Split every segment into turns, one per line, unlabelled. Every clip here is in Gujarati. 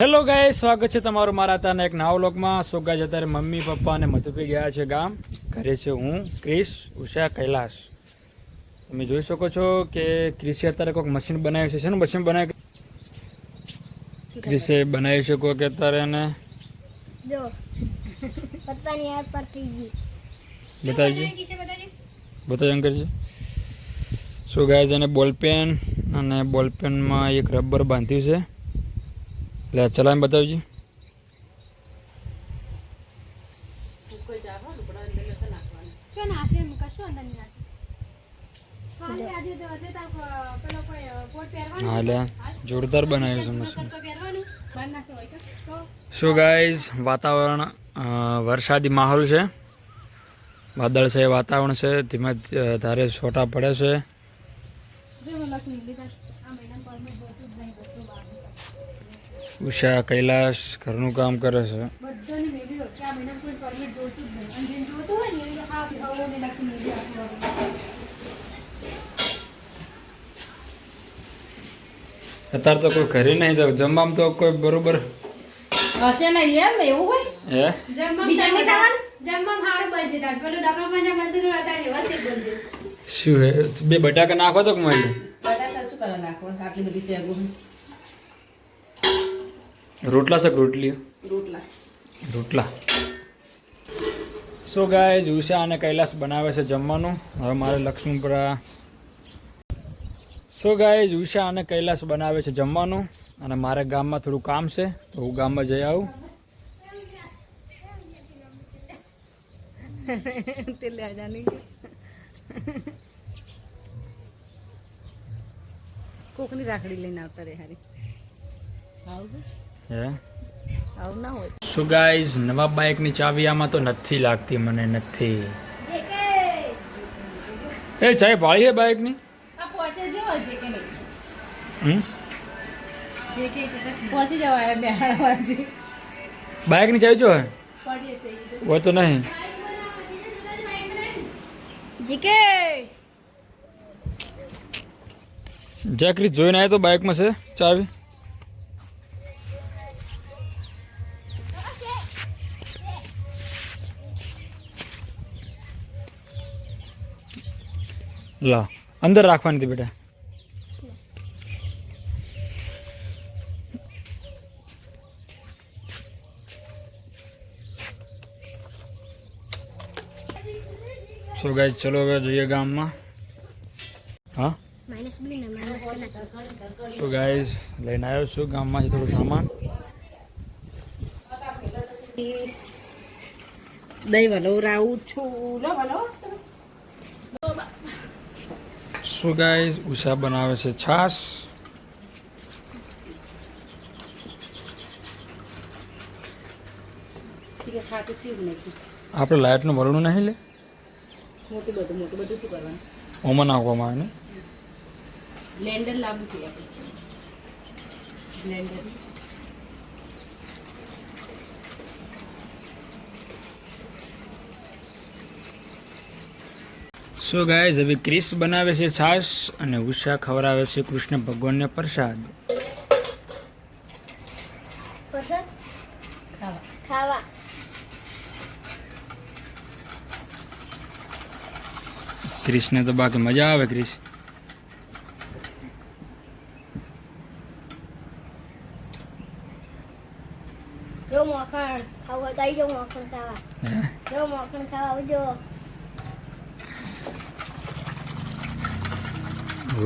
હેલો ગાય સ્વાગત છે તમારું મારા તાના એક નાવલોકમાં લોકમાં સો ગાય અત્યારે મમ્મી પપ્પા અને મધુપી ગયા છે ગામ. ઘરે છે હું ક્રિશ ઉષા કૈલાશ તમે જોઈ શકો છો કે ક્રિશે અત્યારે કોઈક મશીન બનાવ્યું છે. શેનું મશીન બનાવ્યું ક્રિશે બનાવી શકો કે અત્યારે એને બતાવજો. બતાવજો અંકલ છે સો ગાય એને બોલપેન અને બોલપેનમાં એક રબર બાંધ્યું છે. એટલે ચલાવીને બતાવજો. હા એટલે જોરદાર બનાવ્યું છે સો ગાઈઝ વાતાવરણ વરસાદી માહોલ છે. વાદળ છે વાતાવરણ છે. ધીમે ધારે છોટા પડે છે. ઉષા કૈલાશ ઘરનું કામ કરે છે. અત્યારે તો કોઈ ઘરે નહીં જાવ. જમવામાં તો કોઈ બરોબર
હશે નહીં એમ એવું હોય?
હે? શું હે? બે બટાકા નાખો તો કે મળી?
બટાકા શું કરવા નાખો આટલી બધી શેગો
રોટલા છે કે રોટલી
રોટલા.
રોટલા. સો ગાય ઉષા અને કૈલાસ બનાવે છે જમવાનું. હવે મારે લક્ષ્મીપુરા. સો ગાય ઉષા અને કૈલાસ બનાવે છે જમવાનું. અને મારે ગામમાં થોડું કામ છે તો હું ગામમાં જઈ આવું.
કોકની રાખડી લઈને આવતા રે હારી. આવું
હે?
આવું ના હોય.
સો ગાઈઝ નવા બાઇકની ચાવી આમાં તો નથી લાગતી મને નથી. એ ચાય ભાળી છે બાઇકની
આ પહોંચે જવા જે કે નહીં?
હમ?
જે કે પહોંચી જવાય બેહાડવાથી
બાઇકની ચાવી જો હે?
પડીએ છે ઈ તો.
હોય તો નહીં.
જીકે!
જેકરી જોઈને આવ્યો તો બાઇકમાં છે ચાવી? લા, અંદર રાખવાની હતી બેટા. સો ગાય ચલો હવે જોઈએ ગામમાં. હા? શું ગાઈઝ લઈને આવ્યો છું ગામમાંથી થોડું સામાન.
દહીં વલોવરાવું છું. લો, વલો.
સો ગાઈઝ ઉષા બનાવે છે છાશ. આપણે લાઇટનું વરણું નહીં લે? ઓમાં નાખવામાં આવે ને?
બ્લેન્ડર લાવવું છે બ્લેન્ડર.
સો ગાય હવે ક્રિસ બનાવે છે છાશ અને ઉષા ખવડાવે છે કૃષ્ણ ભગવાનને પ્રસાદ.
ખાવા.
તો બાકી મજા આવે
જો મોખણ ખાવા મોખણ ખાવા. જો મોખણ ખાવા આવજો.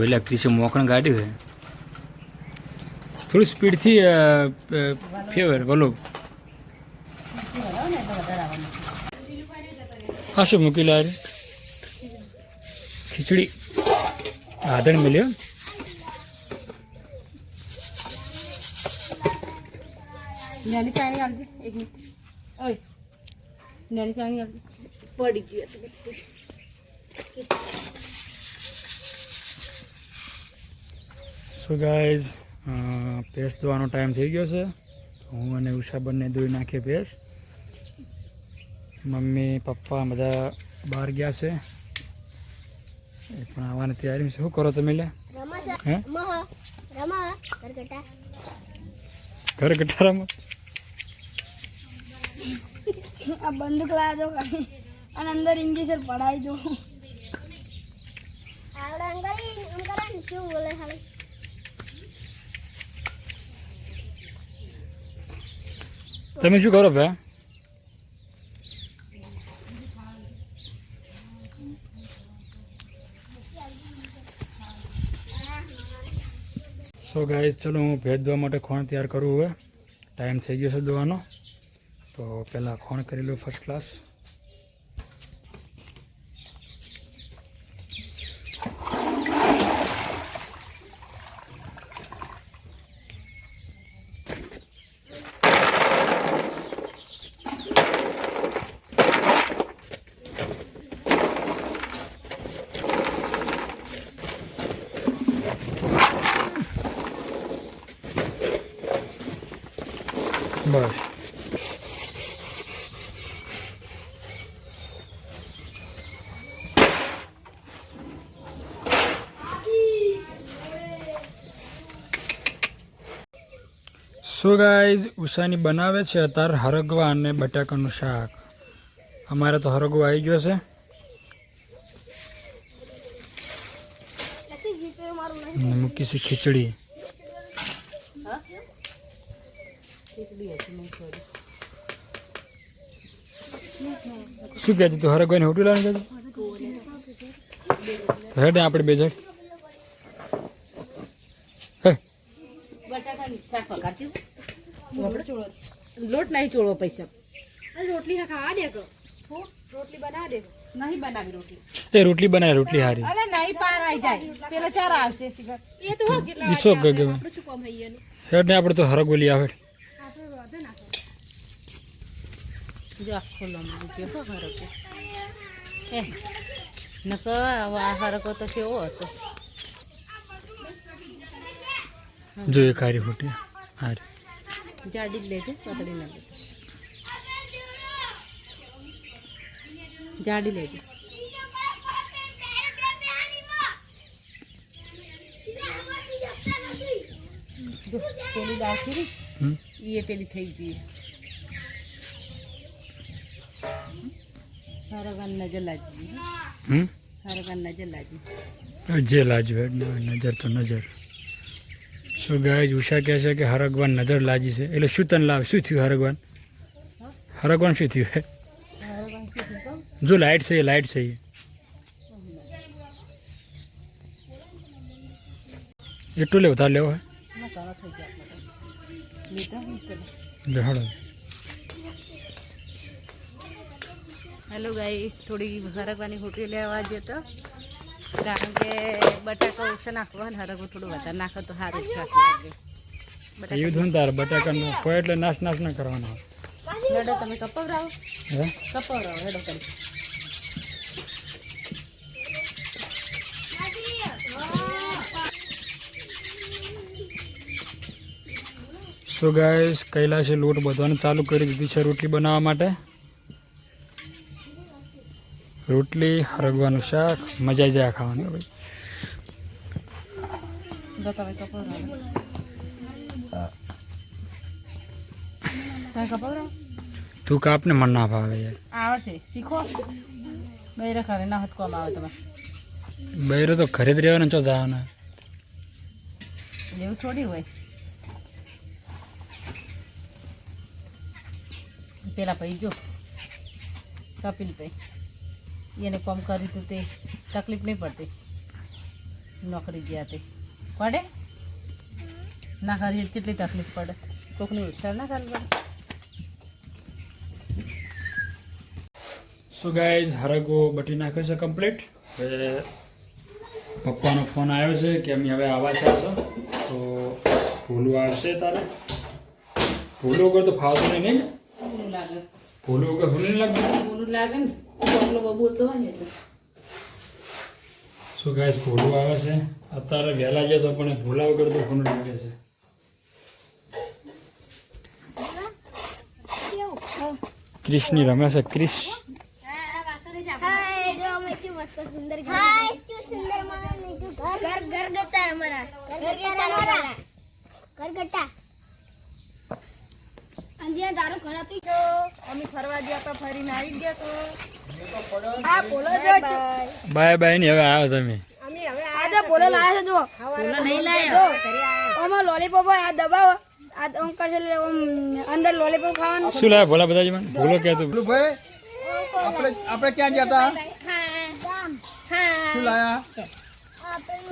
ઓલા ક્રિસે મોકણ ગાડી છે. થોડી સ્પીડથી ફેવર, બોલો. હા શું મૂકી લાર ખીચડી. આદણ મળ્યો
નાની ચાણી આવજે એક મિનિટ. ઓય. નાની ચાણી આવજે પડી ગયું હતું બધું
સો ગાઈઝ ભેંસ ધોવાનો ટાઈમ થઈ ગયો છે. હું અને ઉષા બંને ધોઈ નાખીએ ભેંસ મમ્મી પપ્પા બધા બહાર ગયા છે. એ પણ આવવાની તૈયારી છે. શું કરો તમે લે?
રમા
હે?
મહ રમા કરકટા આ બંદૂક લાવ્યો અને અંદર ઇંગ્લિશ પડાવી દો આવડે અંકલ અંકલ શું બોલે ખાલી?
તમે શું કરો ભાઈ? સો ગાઈઝ ચલો હું ભેજ દોવા માટે ખોણ તૈયાર કરું હવે. ટાઈમ થઈ ગયો છે દોવાનો. તો પહેલાં ખોણ કરી લઉં ફર્સ્ટ ક્લાસ બસ સો ગાઈઝ ઉષાની બનાવે છે અત્યારે હરગવા અને બટાકાનું શાક અમારે તો હરગવો આવી ગયો છે
નથી જીતે મારું નહીં
અને મૂકી છે ખીચડી
એકલી હતી નહીં સોરી
શું કહેતી તું હરગવાની હોટલ લાવીને કહેતી તો હેડે આપણે બે જણ.
લોટ નહીં ચોળવો પૈસા.
રોટલી ખાવા દે રોટલી બના દે.
નહીં બનાવી રોટલી.
એ રોટલી બનાવે રોટલી હારી.
અરે નહીં પાર આવી જાય. પેલા ચાર આવશે
એ તો જેટલા
ઈસો ગમે
શું કામ હૈયે
હેડ ને આપણે તો હરગોલી આવે.
જો આખો લંબુ ગયો હો હરકો એ નકર આ હરકો તો કેવો હતો.
જો એક હારી ફૂટી હારી.
જાડી લેજે પતળી ના લેજે જાડી લેજે. પેલી
હમ?
એ પેલી થઈ ગઈ. નજર લાજી
હમ?
હરગાન નજર લાજી
જે નજર તો નજર. શું ગાય ઉષા કહે છે કે હરગવાન નજર લાજી છે? એટલે શું તને લાવ શું થયું હરગવાન? હરગવાન શું થયું? જો લાઇટ છે એ લાઇટ છે એટલું લે વધારે લેવો હે. લે હળો
હેલો ગાઈ થોડી હરગવાની હોટલી લેવા જતો કારણ કે બટાકા ઓછા નાખવા ને હરગવું થોડું વધારે નાખો તો સારું શાક લાગે.
ને તાર બટાકાનું કોઈ એટલે નાશ નાશ ના કરવાનો
હેડો તમે કપવરાવો.
હે?
કપવરાવો હેડો કરી
સો ગાઈસ કૈલાશે લોટ બધવાનું ચાલુ કરી દીધું છે રોટલી બનાવવા માટે. રોટલી હરગવાનું શાક મજા જાય ખાવાની ભાઈ
જો
તું કાપને મન ના ભાવે
આવડશે. શીખો. બૈરા ખરે ના હોત આવે તમે
બૈરો તો ઘરે જ રહેવાના ચો જવાના.
એવું થોડી હોય. પેલા પૈ જો. કપિલ ભાઈ. એને કોમ કર્યું હતું તે તકલીફ નહીં પડતી. નોકરી ગયા તે. પડે? ના કરી કેટલી તકલીફ પડે? કોકની ઉછાળ ના કરવી પડે?
સો ગાઈઝ હરગો બટી નાખ્યો છે કમ્પ્લીટ હવે પપ્પાનો ફોન આવ્યો છે કે અમે હવે આવા છે તો ભૂલું આવશે તારે. ભૂલું વગર તો ફાવતું નહીં નહીં
ઊનું લાગે.
ભૂલું વગર ભૂલું નહીં લાગતું?
લાગે ને. ચોકલો બોલતો હોય ને એટલે.
સો ગાઈઝ ભૂલું આવે છે? અત્યારે વહેલા જશો પણ ભોલા વગર તો ભૂલું લાગે છે?
કૃષ્ણ
ક્રિશની રમે છે ક્રિશ.
હાય જો અમે શું મસ્ત સુંદર ઘર હાય શું સુંદર મારા ને ઘર ઘર ઘર ગતા અમારા. ઘર ગતા અમારા. ઘર ગતા.
અહીંયા દારૂ ઘર હતું
તો અમે ફરવા ગયા તો ફરીને આવી ગયા તો.
આ પોલો જો
બાય. બાયની હવે આવ્યો તમે.
આજે પોલો લાયા છે જો.
નહીં લાયો.
આમાં લોલીપોપ આ દબાવો. આ ઓમ કરશે એટલે ઓમ અંદર લોલીપોપ ખાવાનું.
શું લાયા ભોલા બધા મને ભૂલો કે તું?
ભાઈ આપણે આપણે ક્યાં ગયા હતા શું લાયા?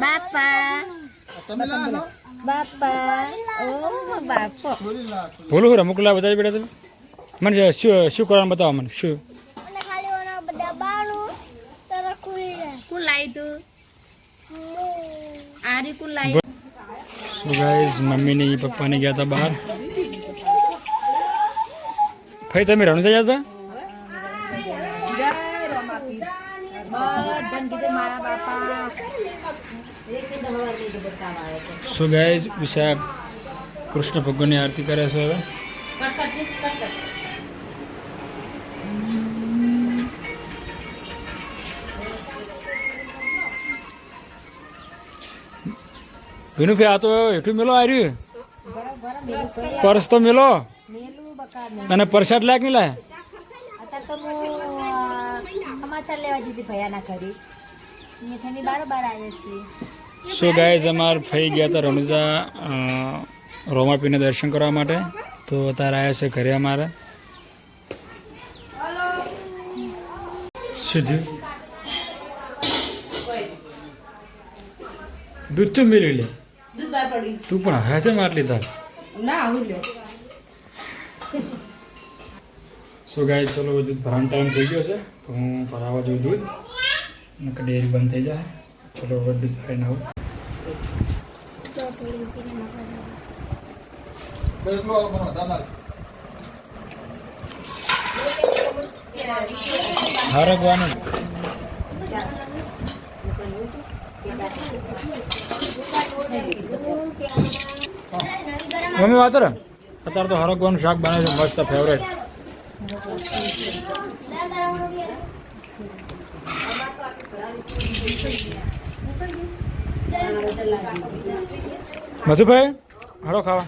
બાપા.
તમે લાયા છો?
બાપા. ઓ
છો.
હું રમકડા બધા બેટા તમે. મને શું શું કરવાનું બતાવો મને શું? શું ગાઈઝ મમ્મી ને પપ્પા ને ગયા હતા બહાર. ફરી તમે રણુજા ગયા હતા
બધાને કીધું મારા બાપા
શું ગાઈઝ ઉષા કૃષ્ણ ભગવાનની આરતી કરે છે હવે વિનુ ભાઈ આ તો એટલું મેલો આવ્યું પરસ તો મેલો? અને પરસાદ લાયક નહીં લાય?
સમાચાર લેવા જતી ભયાના કરી બારોબાર આવે છે
સો ગાઈઝ અમાર ફરી ગયા હતા રણુજા રોમાપીને દર્શન કરવા માટે. તો અત્યારે આવ્યા છે ઘરે અમારે. શું થયું? દૂધ તો મેળવી લે. તું પણ હવે છે માટલી તાર સો ગાય ચલો દૂધ ભરવાનો ટાઈમ થઈ ગયો છે. તો હું ભરાવા જોઉં દૂધ. ડેરી બંધ થઈ જાય. ચલો દૂધ આવું. હરગવાનું મમ્મી વાતો રે અત્યારે તો હરગવાનું શાક બને છે મસ્ત ફેવરેટ મધુભાઈ હાલો ખાવા.